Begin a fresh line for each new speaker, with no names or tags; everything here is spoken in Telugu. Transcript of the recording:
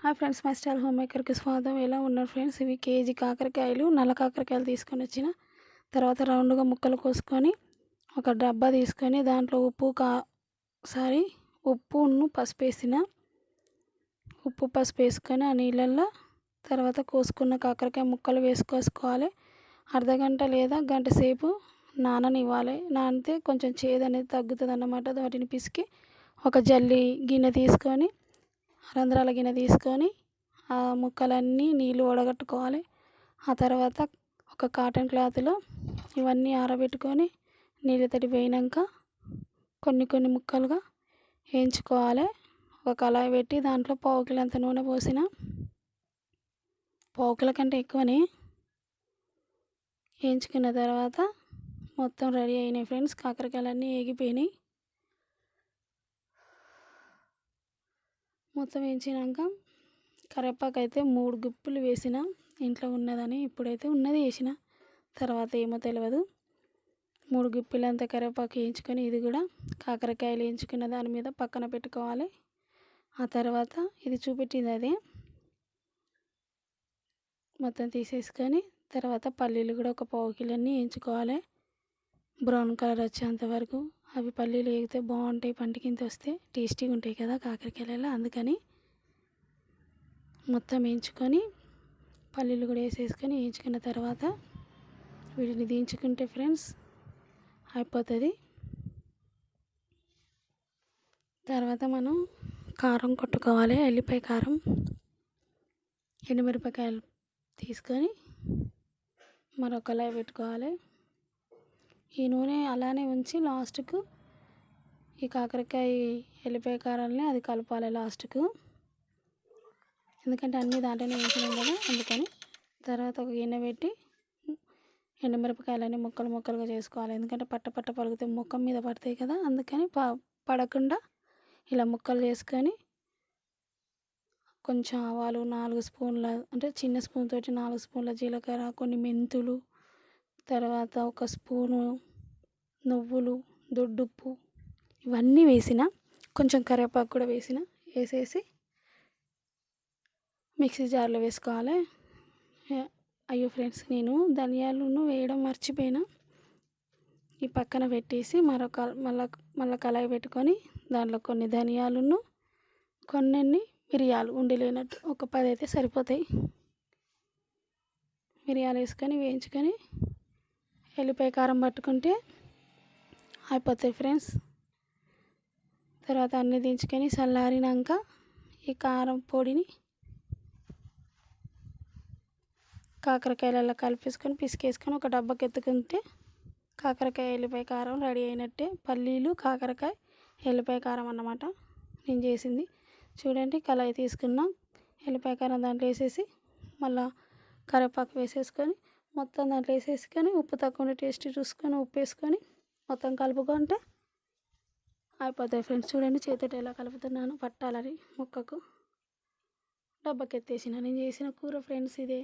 Hi friends my style home మేకర్కి స్వాగతం. ఎలా ఉన్నారు ఫ్రెండ్స్? ఇవి కేజీ కాకరకాయలు నల్ల కాకరకాయలు తీసుకొని వచ్చిన. తర్వాత రౌండ్గా ముక్కలు కోసుకొని ఒక డబ్బా తీసుకొని దాంట్లో ఉప్పు కా సారీ ఉప్పును పసుపు వేసిన. ఉప్పు పసుపు వేసుకొని ఆ నీళ్ళల్లో తర్వాత కోసుకున్న కాకరకాయ ముక్కలు వేసుకోసుకోవాలి. అర్ధగంట లేదా గంట సేపు నాననివ్వాలి. నానితే కొంచెం చేదు అనేది తగ్గుతుంది అన్నమాట వాటిని పిసికి ఒక జల్లి గిన్నె తీసుకొని రంధ్రాల గిన్నె తీసుకొని ఆ ముక్కలన్నీ నీళ్ళు వడగట్టుకోవాలి. ఆ తర్వాత ఒక కాటన్ క్లాత్లో ఇవన్నీ ఆరబెట్టుకొని నీళ్ళు తడి పోయినాక కొన్ని కొన్ని ముక్కలుగా వేయించుకోవాలి. ఒక కళాయి పెట్టి దాంట్లో పావుకిలు అంత నూనె పోసిన పావుకిల కంటే ఎక్కువనే వేయించుకున్న తర్వాత మొత్తం రెడీ అయినాయి ఫ్రెండ్స్. కాకరకాయలన్నీ ఏగిపోయినాయి. మొత్తం వేయించినాక కరివేపాకు అయితే మూడు గుప్పులు వేసిన ఇంట్లో ఉన్నదని ఇప్పుడైతే ఉన్నది వేసిన. తర్వాత ఏమో తెలియదు మూడు గుప్పిలంత కరివేపాకు వేయించుకొని ఇది కూడా కాకరకాయలు వేయించుకున్న దాని మీద పక్కన పెట్టుకోవాలి. ఆ తర్వాత ఇది చూపెట్టింది అదే. మొత్తం తీసేసుకొని తర్వాత పల్లీలు కూడా ఒక పావు కిలోని వేయించుకోవాలి. బ్రౌన్ కలర్ వచ్చేంత వరకు. అవి పల్లీలు వేగితే బాగుంటాయి. పంటికింత వస్తే టేస్టీగా ఉంటాయి కదా కాకరకాయలలో అందుకని మొత్తం వేయించుకొని పల్లీలు కూడా వేసేసుకొని వేయించుకున్న తర్వాత వీటిని దించుకుంటే ఫ్రెండ్స్ అయిపోతుంది. తర్వాత మనం కారం కొట్టుకోవాలి. ఎల్లిపాయ కారం ఎండుమిరపకాయలు తీసుకొని మరొకలా పెట్టుకోవాలి. ఈ నూనె అలానే ఉంచి లాస్ట్కు ఈ కాకరకాయ ఎల్లిపాయ కారాలని అది కలపాలి లాస్ట్కు. ఎందుకంటే అన్నీ దాంట్లోనే వేసినాం కదా అందుకని తర్వాత ఒక గిన్నె పెట్టి ఎండుమిరపకాయలన్నీ ముక్కలు ముక్కలుగా చేసుకోవాలి. ఎందుకంటే పట్ట పట్ట పలుకుతే ముఖం మీద పడతాయి కదా అందుకని ప పడకుండా ఇలా ముక్కలు చేసుకొని కొంచెం ఆవాలు నాలుగు స్పూన్ల అంటే చిన్న స్పూన్ తోటి నాలుగు స్పూన్ల జీలకర్ర కొన్ని మెంతులు తర్వాత ఒక స్పూను నువ్వులు దొడ్డుప్పు ఇవన్నీ వేసిన కొంచెం కరివేపాకు కూడా వేసిన వేసేసి మిక్సీ జార్లో వేసుకోవాలి. అయ్యో ఫ్రెండ్స్ నేను ధనియాలను వేయడం మర్చిపోయినా. ఈ పక్కన పెట్టేసి మరొక మళ్ళా మళ్ళీ కళాయి పెట్టుకొని దాంట్లో కొన్ని ధనియాలను కొన్ని మిరియాలు ఉండిలేనట్టు ఒక పది అయితే సరిపోతాయి. మిరియాలు వేసుకొని వేయించుకొని ఎల్లిపాయ కారం పట్టుకుంటే అయిపోతాయి ఫ్రెండ్స్. తర్వాత అన్నీ దించుకొని చల్లారినాక ఈ కారం పొడిని కాకరకాయలలో కలిపేసుకొని పిసికేసుకొని ఒక డబ్బాకి ఎత్తుకుంటే కాకరకాయ ఎల్లిపాయ కారం రెడీ అయినట్టే. పల్లీలు కాకరకాయ ఎల్లిపాయ కారం అన్నమాట నేను చేసింది. చూడండి కళాయి తీసుకున్నాం. ఎల్లిపాయ కారం దాంట్లో వేసేసి మళ్ళీ కరివేపాకు వేసేసుకొని మొత్తం దాంట్లో వేసేసుకొని ఉప్పు తక్కువ ఉండే టేస్ట్ చూసుకొని ఉప్పు వేసుకొని మొత్తం కలుపుకుంటే అయిపోతాయి ఫ్రెండ్స్ చూడండి చేతితో ఎలా కలుపుతున్నాను. పట్టాలని ముక్కకు. డబ్బకెత్తేసిన నేను చేసిన కూర ఫ్రెండ్స్ ఇదే.